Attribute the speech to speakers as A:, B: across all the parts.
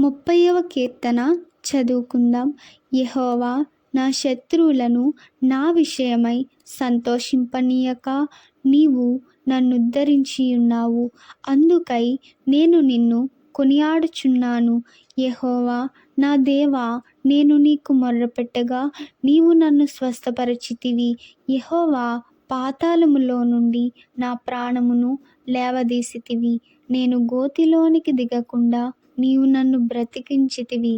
A: ముప్పైవ కీర్తన చదువుకుందాం. యహోవా నా శత్రువులను నా విషయమై సంతోషింపనీయక. నీవు నన్నుద్ధరించి ఉన్నావు. అందుకై నేను నిన్ను కొనియాడుచున్నాను. యహోవా నా దేవా నేను నీకు మొర్రపెట్టగా నీవు నన్ను స్వస్థపరచితివి. యహోవా పాతాళములో నుండి నా ప్రాణమును లేవదీసితివి. నేను గోతిలోనికి దిగకుండా నీవు నన్ను బ్రతికించితివి.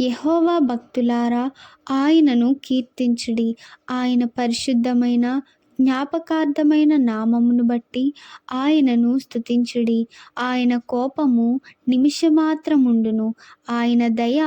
A: యహోవా భక్తులారా ఆయనను కీర్తించుడి. ఆయన పరిశుద్ధమైన జ్ఞాపకార్థమైన నామమును బట్టి ఆయనను స్తుతించుడి. ఆయన కోపము నిమిషమాత్రముండును. ఆయన దయ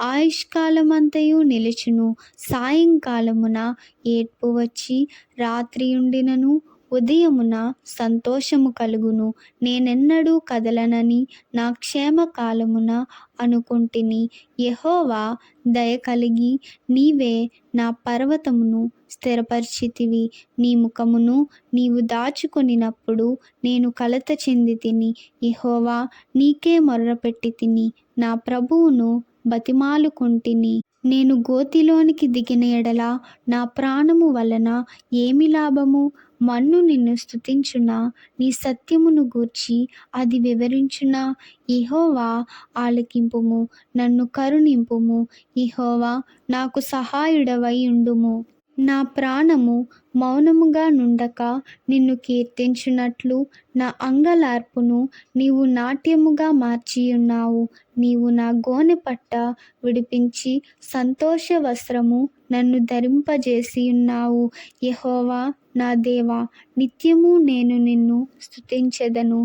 A: ఆయుష్కాలమంతయు నిలుచును. సాయంకాలమున ఏడ్పు వచ్చి రాత్రి ఉండినను. ఉదయమున సంతోషము కలుగును. నేనెన్నడూ కదలనని నా క్షేమ కాలమున అనుకుంటుని. యహోవా దయ కలిగి నీవే నా పర్వతమును స్థిరపరిచితివి. నీ ముఖమును నీవు దాచుకొనినప్పుడు నేను కలత చెంది తిని యహోవా నీకే మొర్రపెట్టి తిని నా ప్రభువును బతిమాలుకుంటిని. నేను గోతిలోనికి దిగిన ఎడల నా ప్రాణము వలన ఏమి లాభము? మన్ను నిన్ను స్తుతించునా? నీ సత్యమును గూర్చి అది వివరించునా? ఇహోవా ఆలకింపుము నన్ను కరుణింపుము. ఇహోవా నాకు సహాయుడవై ఉండుము. నా ప్రాణము మౌనముగా నుండక నిన్ను కీర్తించునట్లు నా అంగలార్పును నీవు నాట్యముగా మార్చియున్నావు. నీవు నా గోనెపట్ట విడిపించి సంతోష వస్త్రము నన్ను ధరింపజేసి ఉన్నావు యహోవా నా దేవా నిత్యము నేను నిన్ను స్తుతించెదను.